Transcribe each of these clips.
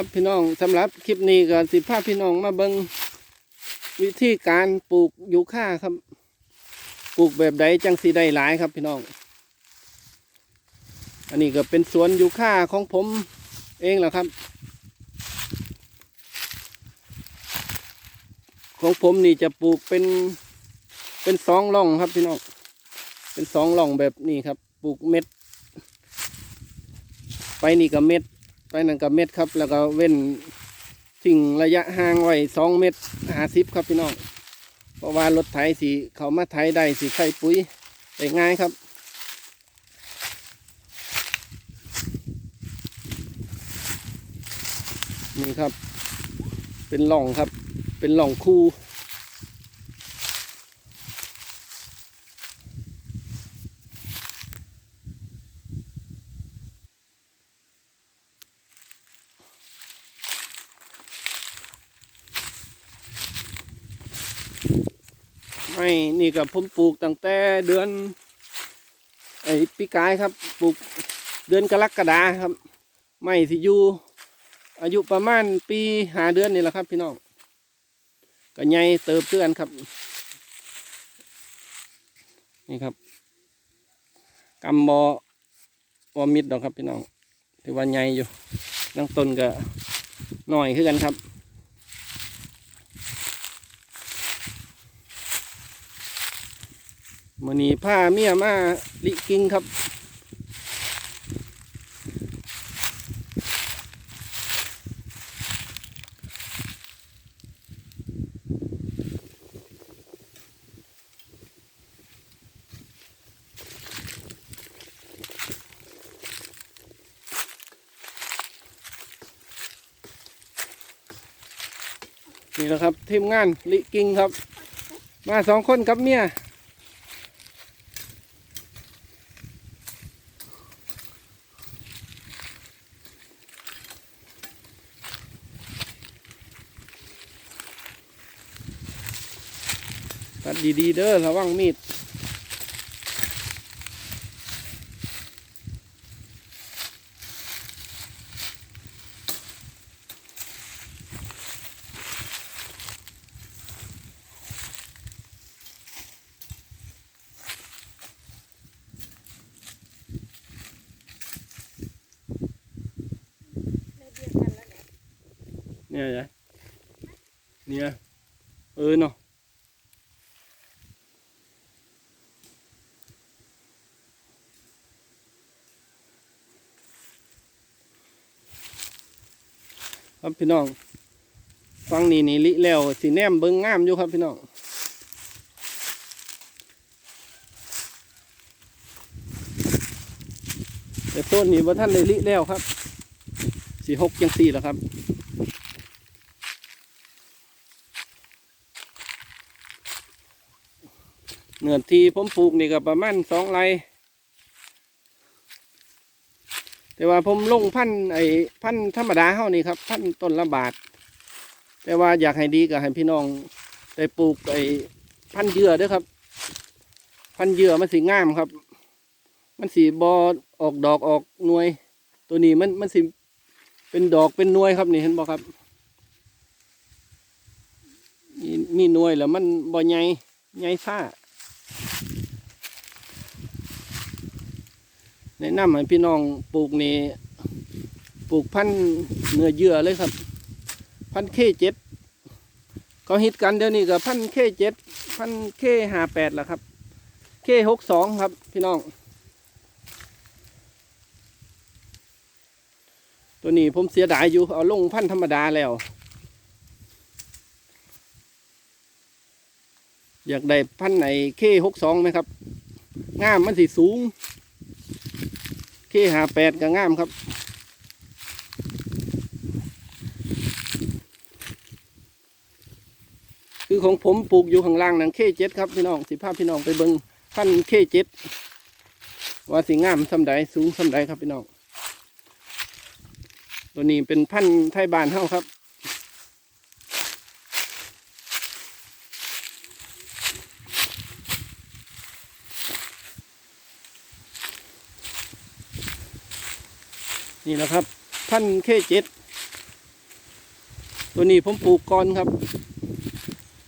ครับพี่น้องสำหรับคลิปนี้ก็สิพาพพี่น้องมาเบิงวิธีการปลูกยูค่าครับ ปลูกแบบใดจังสีได้หลายครับพี่น้อง อันนี้ก็เป็นสวนยูค่าของผมเองแหละครับ ของผมนี่จะปลูกเป็นเป็นสองร่องครับพี่น้อง เป็นสองร่องแบบนี้ครับ ปลูกเม็ด ไปนี่กับเม็ด ไปนั่นกับเม็ดครับ แล้วก็เว้นทิ้งระยะห่างไว้สองเม็ดหาสิบครับพี่น้องเพราะว่ารถไถสีเขามาไถได้สีใส่ปุ๋ยได้ง่ายครับนี่ครับ เป็นหล่องครับ เป็นหล่องคู่ ไม่นี่กับผมปลูกตั้งแต่เดือน ไอ้ปีกายครับ ปลูกเดือนกรกฎาครับ ไม่สิอยู่อายุประมาณปีหาเดือนนี่แหละครับ พี่น้องก็ใหญ่เติบเตือนครับ นี่ครับกำบอบอมิดดอกครับพี่น้องถือว่าใหญ่อยู่ตั้งต้นก็หน่อยขึ้นกันครับ มือนี้ผ้าเมียมาลิกิงครับ นี่แหละครับทีมงานลิกิงครับ มาสองคนกับเมีย ตัดดีๆเด้อระวังมีดเนี่ยยายเนี่ยเออเนาะ ครับพี่น้องฟังนี่นี่ลิแล้วสีแนมเบิ้งงามอยู่ครับพี่น้องแต่ต้นนี้ว่าท่านเลยลิแล้วครับสีหกยังสี่แล้วครับเนื้อที่ผมปลูกนี่ก็ประมาณสองไร่ แต่ว่าผมลงพันธ์ไอ้พันธ์ธรรมดาเฮานี่ครับ พันธ์ต้นละบาท แต่ว่าอยากให้ดีก็ให้พี่น้องได้ปลูกไอ้พันธ์เยื่อด้วยครับ พันธ์เยื่อมันสีงามครับ มันสีบอออกดอกออกหน่วย ตัวนี้มันมันสีเป็นดอกเป็นหน่วยครับนี่เห็นบ่ครับมีมีหน่วยแล้วมันบ่ใหญ่ใหญ่ซ่า แนะนำให้พี่น้องปลูกนี่ปลูกพันธุ์เนื้อเยื่อเลยครับ พันธุ์เคเจ็ดเขาฮิตกันเดี๋ยวนี้กับพันธุ์เคเจ็ดพันธุ์เคห้าแปดละครับเคหกสองครับพี่น้อง ตัวนี้ผมเสียดายอยู่เอาลงพันธุ์ธรรมดาแล้ว อยากได้พันธุ์ไหนเคหกสองไหมครับงามมันสีสูง เคหาแปดก็งามครับคือของผมปลูกอยู่ข้างล่างนั่นเคเจ็ดครับพี่น้องสิภาพพี่น้องไปเบิ้งพันเคเจ็ดว่าสีงามสำใดสูงสำใดครับพี่น้องตัวนี้เป็นพันธุ์ไทยบานเฮาครับ นี่แหละครับพันเคเจ็ดตัวนี้ผมปลูกก่อนครับ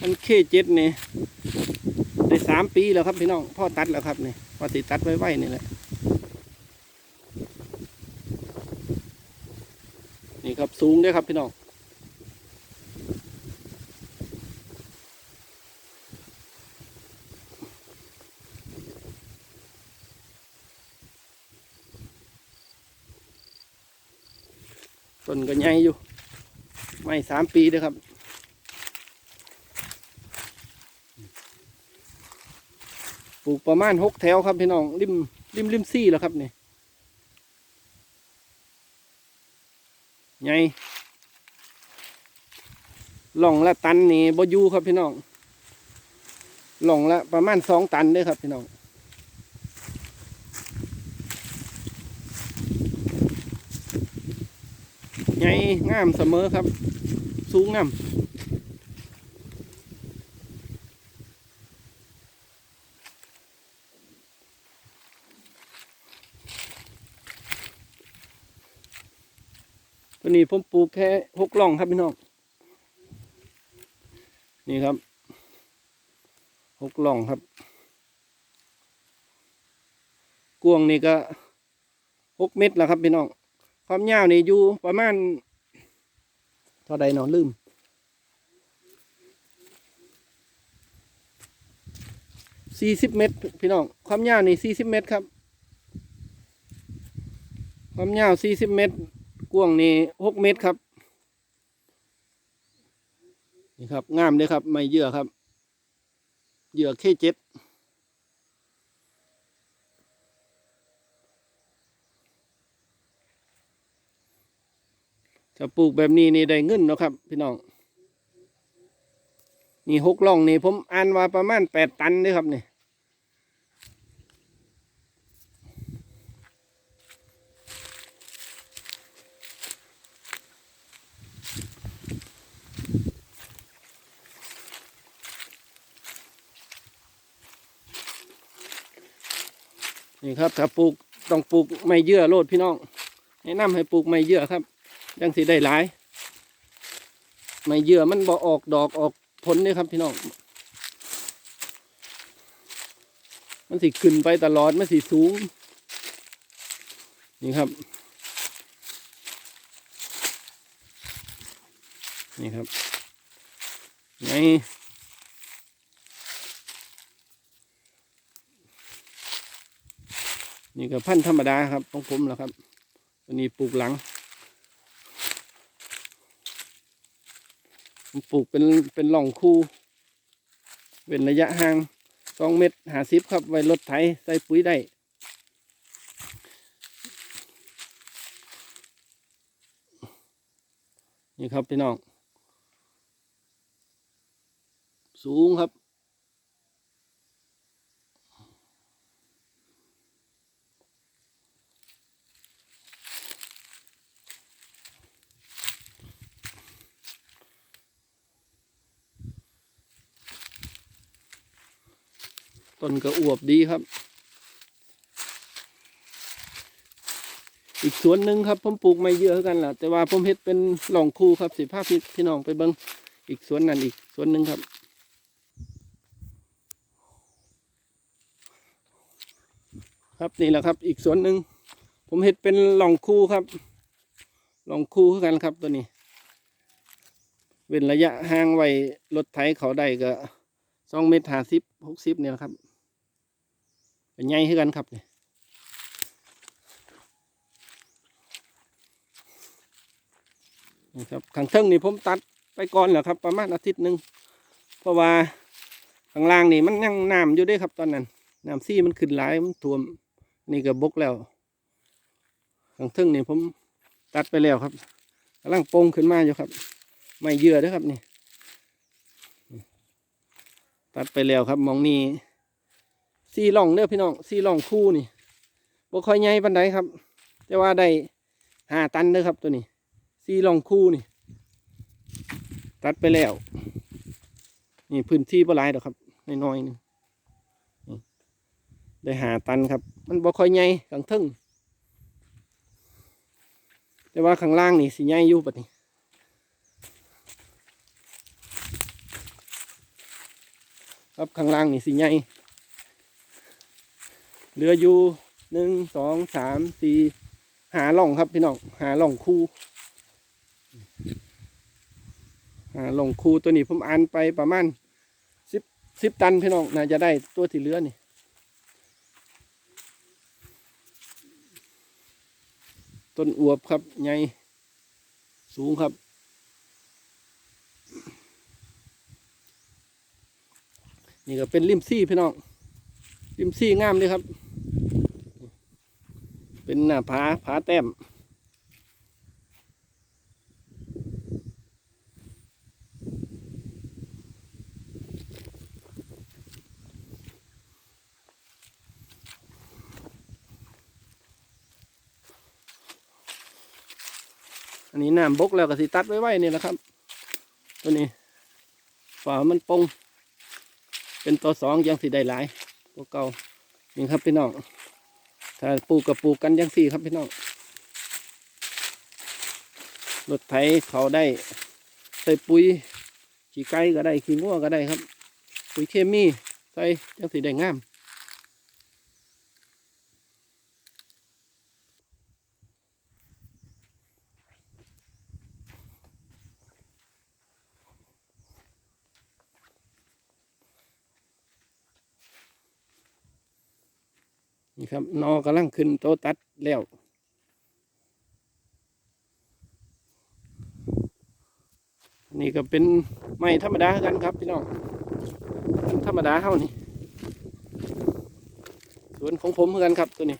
มันเคเจ็ดนี่ได้สามปีแล้วครับพี่น้องพ่อตัดแล้วครับนี่พอติตัดไว้ไว้นี่แหละนี่ครับสูงด้วยครับพี่น้อง ต้นก็ใหญ่อยู่ ไม่สามปีเด้วยครับปลูกประมาณหกแถวครับพี่น้องริมริมริมซี่แล้วครับนี่ไงหล่องละตันนี่บอยูครับพี่น้องหล่องละประมาณสองตันเด้วยครับพี่น้อง ไงงามเสมอครับ สูงงามตัวนี้ผมปลูกแค่หกล่องครับพี่น้อง นี่ครับหกล่องครับกวงนี่ก็หกเม็ดแล้วครับพี่น้อง ความยาวนี่อยู่ประมาณเท่าใดนาะลืมสี่สิบเมตรพี่น้องความยาวนี่สี่สิบเมตรครับ ความยาวสี่สิบเมตรกว้างนี่หกเมตรครับนี่ครับงามเลยครับ ไม่เยื่อครับ เหยื่อเคเจ็ด จะปลูกแบบนี้นี่ได้เงินเนาะครับ พี่น้อง นี่หกล่องนี่ผมอ่านว่าประมาณแปดตันเด้อครับนี่นี่ครับถ้าปลูกต้องปลูกไม่เยื่อโลดพี่น้องแนะนำให้ปลูกไม่เยื่อครับ ยังสิได้หลาย ไม่เยื่อมันบ่ออกดอกออกผลเนี่ยครับพี่น้อง มันสิขึ้นไปตลอด มันสิสูง นี่ครับ นี่ครับไงนี่ก็พันธุ์ธรรมดาครับของผมแหละครับตัวนี้ปลูกหลังผม ปลูกเป็นเป็นหล่องคู่ เป็นระยะห่างสองเมตรหาซิบครับ ไว้รถไถใส่ปุ๋ยได้นี่ครับพี่น้อง สูงครับ ต้นก็อวบดีครับ อีกสวนหนึ่งครับผมปลูกไม่เยอะกันแหละแต่ว่าผมเฮ็ดเป็นหล่องคูครับสิภาพพี่พี่น้องไปเบิ้งอีกสวนนั้นอีกสวนหนึ่งครับครับนี่แหละครับอีกสวนหนึ่งผมเฮ็ดเป็นหล่องคูครับหล่องคูคือกันครับตัวนี้เว้นระยะห่างไว้รถไถเขาได้ก็สองเมตรห้าสิบหกสิบเนี่ยแหละครับ เป็นไงคือกันครับนี่นี่ครับข้างเทิงนี่ผมตัดไปก่อนแหละครับ ประมาณอาทิตย์หนึ่งเพราะว่าข้างล่างนี่มันยังน้ำอยู่ด้วยครับตอนนั้นน้ำซี่มันขึ้นหลายมันท่วมนี่ก็บกแล้วข้างเทิงนี่ผมตัดไปแล้วครับกำลังโป่งขึ้นมาอยู่ครับ ไม่เยื่อด้วยครับนี่ ตัดไปแล้วครับมองนี้ สี่ล่องเนี่ยพี่น้องสี่ล่องคู่นี่บ่ค่อยใหญ่ปานใดครับ แต่ว่าได้หาตันเด้ครับตัวนี้สี่ล่องคู่นี่ ตัดไปแล้ว นี่พื้นที่บ่หลายดอกครับน้อยๆนึงได้หาตันครับ มันบ่ค่อยใหญ่กลางทึ่งแต่ว่าข้างล่างนี่สิใหญ่อยู่บันี้ครับข้างล่างนี่สิใหญ่ เหลืออยู่หนึ่งสองสามสี่หาล่องครับพี่น้องหาล่องคู่ หาล่องคู่ตัวนี้ผมอ่านไปประมาณสิบสิบตันพี่น้องน่าจะได้ตัวที่เหลือนี่ต้นอวบครับใหญ่สูงครับ นี่ก็เป็นริมซี่พี่น้องริมซี่งามเลยครับ เป็นหน้าผาผาแต้ม อันนี้น้ำบกแล้วก็สิตัดไว้ไว้นี่แหละครับ ตัวนี้ฝามันปงเป็นตัวสองยังสีได้หลายตัวเก่านี่ครับพี่น้อง ถ้าปลูกกับปลูกกันยังสี่ครับพี่น้องรถไถเขาได้ใส่ปุ๋ยขี้ไก่ก็ได้ขี้งัวก็ได้ครับ ปุ๋ยเคมีใส่ยังสีแดงงาม นี่ครับนอกำลังขึ้นโตตัดแล้วนี่ก็เป็นไม้ธรรมดาคือกันครับพี่น้องธรรมดาเท่านี้สวนของผมเหมือนกันครับตัวนี้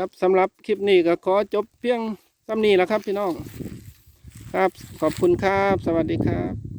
ครับสำหรับคลิปนี้ก็ขอจบเพียงสำนี้แล้วครับพี่น้อง ครับขอบคุณครับ สวัสดีครับ